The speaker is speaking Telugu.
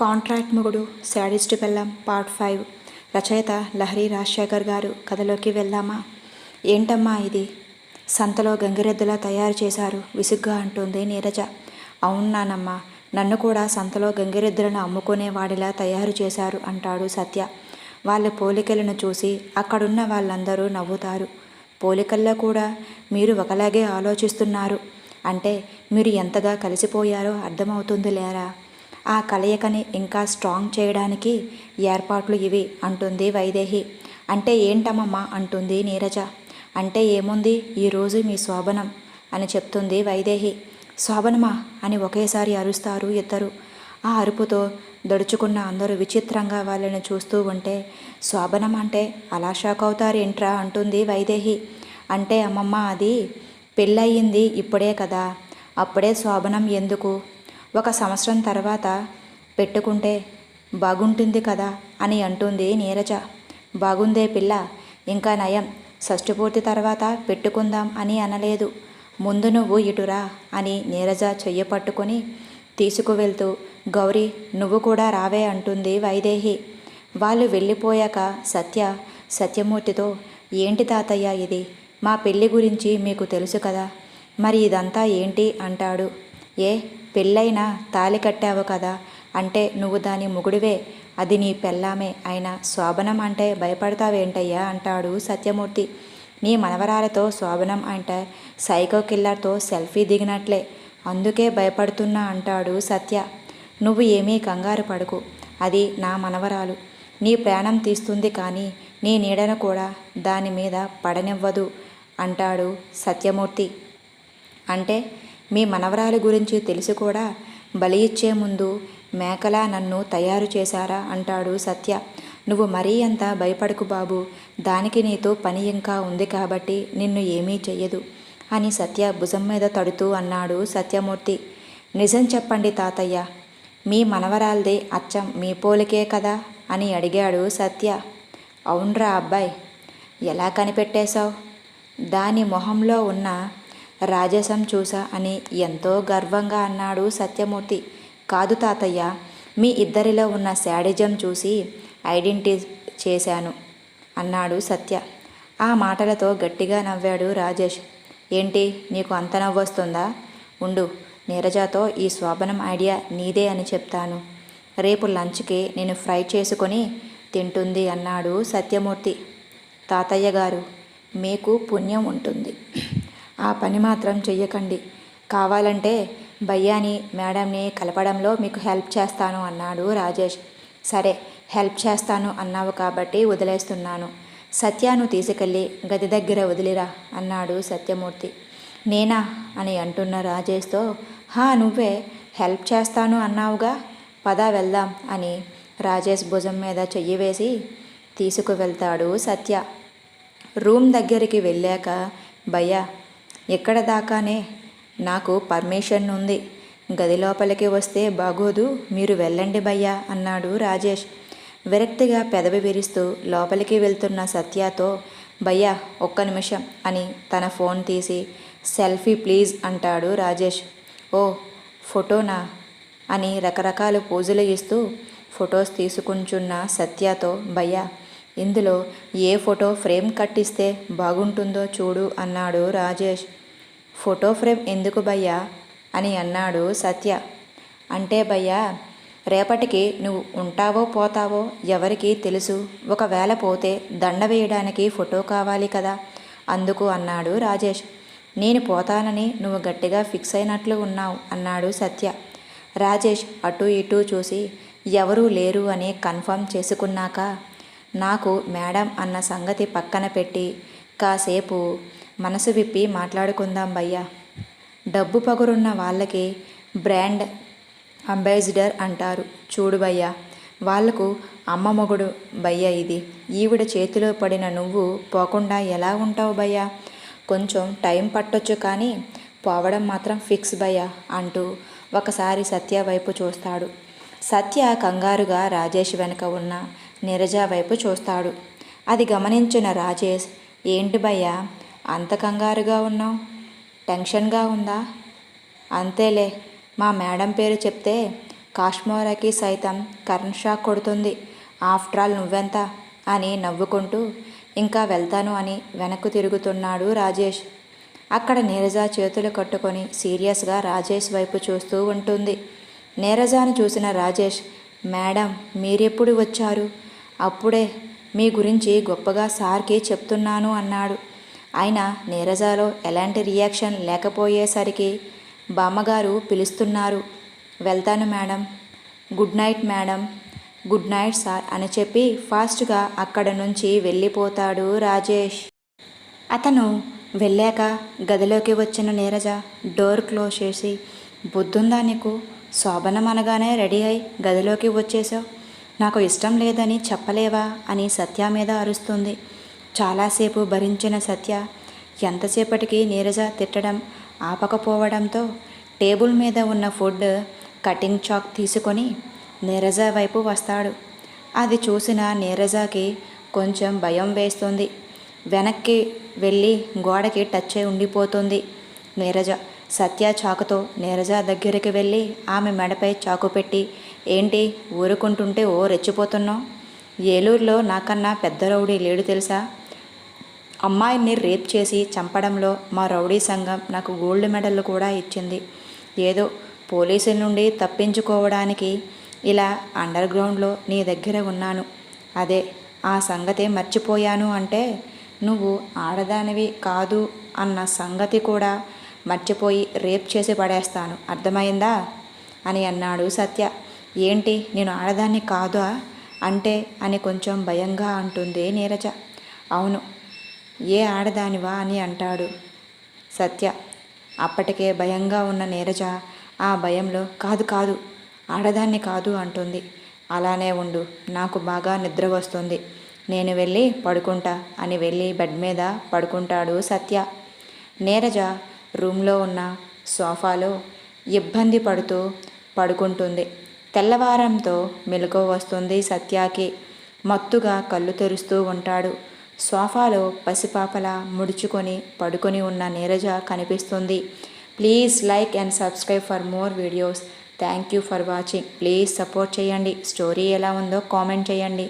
కాంట్రాక్ట్ మొగుడు శాడిస్ట్ బెల్లం పార్ట్ ఫైవ్. రచయిత లహరి రాజశేఖర్ గారు కథలోకి వెళ్దామా? ఏంటమ్మా ఇది? సంతలో గంగిరెద్దులా తయారు చేశారు విసుగ్గా అంటుంది నీరజ. అవును నన్ను కూడా సంతలో గంగిరెద్దులను అమ్ముకునే వాడిలా తయారు చేశారు అంటాడు సత్య. వాళ్ళ పోలికలను చూసి అక్కడున్న వాళ్ళందరూ నవ్వుతారు. పోలికల్లో కూడా మీరు ఒకలాగే ఆలోచిస్తున్నారు. అంటే మీరు ఎంతగా కలిసిపోయారో అర్థమవుతుంది లేరా ఆ కలయికని ఇంకా స్ట్రాంగ్ చేయడానికి ఏర్పాట్లు ఇవి అంటుంది వైదేహి. అంటే ఏంటమ్మమ్మా? అంటుంది నీరజ. అంటే ఏముంది? ఈరోజు మీ శోభనం అని చెప్తుంది వైదేహి. శోభనమా? అని ఒకేసారి అరుస్తారు ఇద్దరు. ఆ అరుపుతో దడుచుకున్న అందరూ విచిత్రంగా వాళ్ళని చూస్తూ ఉంటే శోభనం అంటే అలా షాక్ అవుతారేంట్రా? అంటుంది వైదేహి. అంటే అమ్మమ్మ అది పెళ్ళయింది ఇప్పుడే కదా. అప్పుడే శోభనం ఎందుకు? ఒక సంవత్సరం తర్వాత పెట్టుకుంటే బాగుంటుంది కదా అని అంటుంది నీరజ. బాగుందే పిల్ల ఇంకా నయం. షష్ఠపూర్తి తర్వాత పెట్టుకుందాం అని అనలేదు. ముందు నువ్వు ఇటురా అని నీరజ చెయ్యి పట్టుకొని తీసుకువెళ్తూ గౌరీ నువ్వు కూడా రావే అంటుంది వైదేహి. వాళ్ళు వెళ్ళిపోయాక సత్య సత్యమూర్తితో ఏంటి తాతయ్య ఇది? మా పెళ్ళి గురించి మీకు తెలుసు కదా. మరి ఇదంతా ఏంటి? అంటాడు. ఏ పెళ్ళైనా తాలి కట్టావు కదా అంటే నువ్వు దాని మొగుడివే అది నీ పెళ్ళామే అయినా శోభనం అంటే భయపడతావేంటయ్యా అంటాడు సత్యమూర్తి. నీ మనవరాలతో శోభనం అంటే సైకో కిల్లర్తో సెల్ఫీ దిగినట్లే అందుకే భయపడుతున్నా అంటాడు సత్య. నువ్వు ఏమీ కంగారు పడకు అది నా మనవరాలు. నీ ప్రాణం తీస్తుంది కానీ నీ నీడను కూడా దాని మీద పడనివ్వదు అంటాడు సత్యమూర్తి. అంటే మీ మనవరాలి గురించి తెలిసి కూడా? బలి ఇచ్చే ముందు మేకలా నన్ను తయారు చేశారా? అంటాడు సత్య. నువ్వు మరీ అంత భయపడకు బాబు. దానికి నీతో పని ఇంకా ఉంది కాబట్టి నిన్ను ఏమీ చెయ్యదు అని సత్య భుజం మీద తడుతూ అన్నాడు సత్యమూర్తి. నిజం చెప్పండి తాతయ్య. మీ మనవరాల్దే అచ్చం మీ పోలికే కదా? అని అడిగాడు సత్య. అవునరా అబ్బాయి. ఎలా కనిపెట్టేశావు? దాని మొహంలో ఉన్న రాజసం చూసా అని ఎంతో గర్వంగా అన్నాడు సత్యమూర్తి. కాదు తాతయ్య మీ ఇద్దరిలో ఉన్న శాడిజం చూసి ఐడెంటి చేశాను అన్నాడు సత్య. ఆ మాటలతో గట్టిగా నవ్వాడు రాజేష్. ఏంటి నీకు అంత నవ్వొస్తుందా? ఉండు నీరజాతో ఈ శోభనం ఐడియా నీదే అని చెప్తాను. రేపు లంచ్కి నేను ఫ్రై చేసుకొని తింటుంది అన్నాడు సత్యమూర్తి. తాతయ్య గారు మీకు పుణ్యం ఉంటుంది. ఆ పని మాత్రం చెయ్యకండి. కావాలంటే భయ్యాని మేడంని కలపడంలో మీకు హెల్ప్ చేస్తాను అన్నాడు రాజేష్. సరే హెల్ప్ చేస్తాను అన్నావు కాబట్టి వదిలేస్తున్నాను. సత్యాను తీసుకెళ్ళి గది దగ్గర వదిలిరా అన్నాడు సత్యమూర్తి. నేనా అని అంటున్న రాజేష్తో హా నువ్వే హెల్ప్ చేస్తాను అన్నావుగా పద వెళ్దాం అని రాజేష్ భుజం మీద చెయ్యి వేసి తీసుకువెళ్తాడు సత్య. రూమ్ దగ్గరికి వెళ్ళాక భయ్యా ఎక్కడ దాకానే నాకు పర్మిషన్ ఉంది. గది లోపలికి వస్తే బాగోదు మీరు వెళ్ళండి భయ్యా అన్నాడు రాజేష్. విరక్తిగా పెదవి విరుస్తూ లోపలికి వెళ్తున్న సత్యతో భయ్యా ఒక్క నిమిషం అని తన ఫోన్ తీసి సెల్ఫీ ప్లీజ్ అంటాడు రాజేష్. ఓ ఫోటోనా? అని రకరకాల పోజులు ఇస్తూ ఫొటోస్ తీసుకుంటున్న సత్యతో భయ్యా ఇందులో ఏ ఫోటో ఫ్రేమ్ కట్టిస్తే బాగుంటుందో చూడు అన్నాడు రాజేష్. ఫోటో ఫ్రేమ్ ఎందుకు భయ్యా? అని అన్నాడు సత్య. అంటే భయ్యా రేపటికి నువ్వు ఉంటావో పోతావో ఎవరికి తెలుసు. ఒకవేళ పోతే దండ వేయడానికి ఫోటో కావాలి కదా? అందుకు అన్నాడు రాజేష్. నేను పోతానని నువ్వు గట్టిగా ఫిక్స్ అయినట్లు ఉన్నావు అన్నాడు సత్య. రాజేష్ అటు ఇటు చూసి ఎవరూ లేరు అని కన్ఫర్మ్ చేసుకున్నాక నాకు మేడం అన్న సంగతి పక్కన పెట్టి కాసేపు మనసు విప్పి మాట్లాడుకుందాం భయ్యా. డబ్బు పగురున్న వాళ్ళకి బ్రాండ్ అంబాసిడర్ అంటారు. చూడు భయ్యా వాళ్ళకు అమ్మ మొగుడు భయ్య ఇది. ఈవిడ చేతిలో పడిన నువ్వు పోకుండా ఎలా ఉంటావు భయ్యా? కొంచెం టైం పట్టొచ్చు కానీ పోవడం మాత్రం ఫిక్స్ భయ్యా అంటూ ఒకసారి సత్య వైపు చూస్తాడు. సత్య కంగారుగా రాజేష్ వెనుక ఉన్న నీరజ వైపు చూస్తాడు. అది గమనించిన రాజేష్ ఏంటి భయ్యా? అంత కంగారుగా ఉన్నావు? టెన్షన్గా ఉందా? అంతేలే మా మేడం పేరు చెప్తే కాశ్మోరాకి సైతం కరెంట్ షాక్ కొడుతుంది. ఆఫ్టర్ ఆల్ నువ్వెంత? అని నవ్వుకుంటూ ఇంకా వెళ్తాను అని వెనక్కు తిరుగుతున్నాడు రాజేష్. అక్కడ నీరజ చేతులు కట్టుకొని సీరియస్గా రాజేష్ వైపు చూస్తూ ఉంటుంది. నీరజాను చూసిన రాజేష్ మేడం మీరెప్పుడు వచ్చారు? అప్పుడే మీ గురించి గొప్పగా సార్కి చెప్తున్నాను అన్నాడు. అయినా నీరజాలో ఎలాంటి రియాక్షన్ లేకపోయేసరికి బామ్మగారు పిలుస్తున్నారు. వెళ్తాను madam. Good night madam. Good night sir అని చెప్పి ఫాస్ట్గా అక్కడ నుంచి వెళ్ళిపోతాడు రాజేష్. అతను వెళ్ళాక గదిలోకి వచ్చిన నీరజ డోర్ క్లోజ్ చేసి బుద్ధుందా నీకు? శోభనం అనగానే రెడీ అయి గదిలోకి వచ్చేసావు నాకు ఇష్టం లేదని చెప్పలేవా? అని సత్య మీద అరుస్తుంది. చాలాసేపు భరించిన సత్య ఎంతసేపటికి నీరజ తిట్టడం ఆపకపోవడంతో టేబుల్ మీద ఉన్న ఫుడ్ కటింగ్ చాక్ తీసుకొని నీరజ వైపు వస్తాడు. అది చూసిన నీరజకి కొంచెం భయం వేస్తుంది. వెనక్కి వెళ్ళి గోడకి టచ్ అయి ఉండిపోతుంది నీరజ. సత్య చాకుతో నీరజ దగ్గరికి వెళ్ళి ఆమె మెడపై చాకు పెట్టి ఏంటి ఊరుకుంటుంటే ఓ రెచ్చిపోతున్నావు? ఏలూరులో నాకన్నా పెద్ద రౌడీ లేడు తెలుసా? అమ్మాయిని రేప్ చేసి చంపడంలో మా రౌడీ సంఘం నాకు గోల్డ్ మెడల్ కూడా ఇచ్చింది. ఏదో పోలీసుల నుండి తప్పించుకోవడానికి ఇలా అండర్ గ్రౌండ్లో నీ దగ్గర ఉన్నాను. అదే ఆ సంగతే మర్చిపోయాను అంటే నువ్వు ఆడదానివి కాదు అన్న సంగతి కూడా మర్చిపోయి రేప్ చేసి పడేస్తాను. అర్థమైందా? అని అన్నాడు సత్య. ఏంటి నేను ఆడదాన్ని కాదా? అంటే అని కొంచెం భయంగా అంటుంది నీరజ. అవును ఏ ఆడదానివా అని అంటాడు సత్య. అప్పటికే భయంగా ఉన్న నీరజ ఆ భయంలో కాదు కాదు ఆడదాన్ని కాదు అంటుంది. అలానే ఉండు నాకు బాగా నిద్ర వస్తుంది. నేను వెళ్ళి పడుకుంటా అని వెళ్ళి బెడ్ మీద పడుకుంటాడు సత్య. నీరజ రూమ్లో ఉన్న సోఫాలో ఇబ్బంది పడుతూ పడుకుంటుంది. తెల్లవారంతో మెలకు వస్తుంది సత్యాకి. మత్తుగా కళ్ళు తెరుస్తూ ఉంటాడు. సోఫాలో పసిపాపలా ముడుచుకొని పడుకొని ఉన్న నీరజ కనిపిస్తుంది. Please like and subscribe for more videos. Thank you for watching. Please support చేయండి. స్టోరీ ఎలా ఉందో కామెంట్ చేయండి.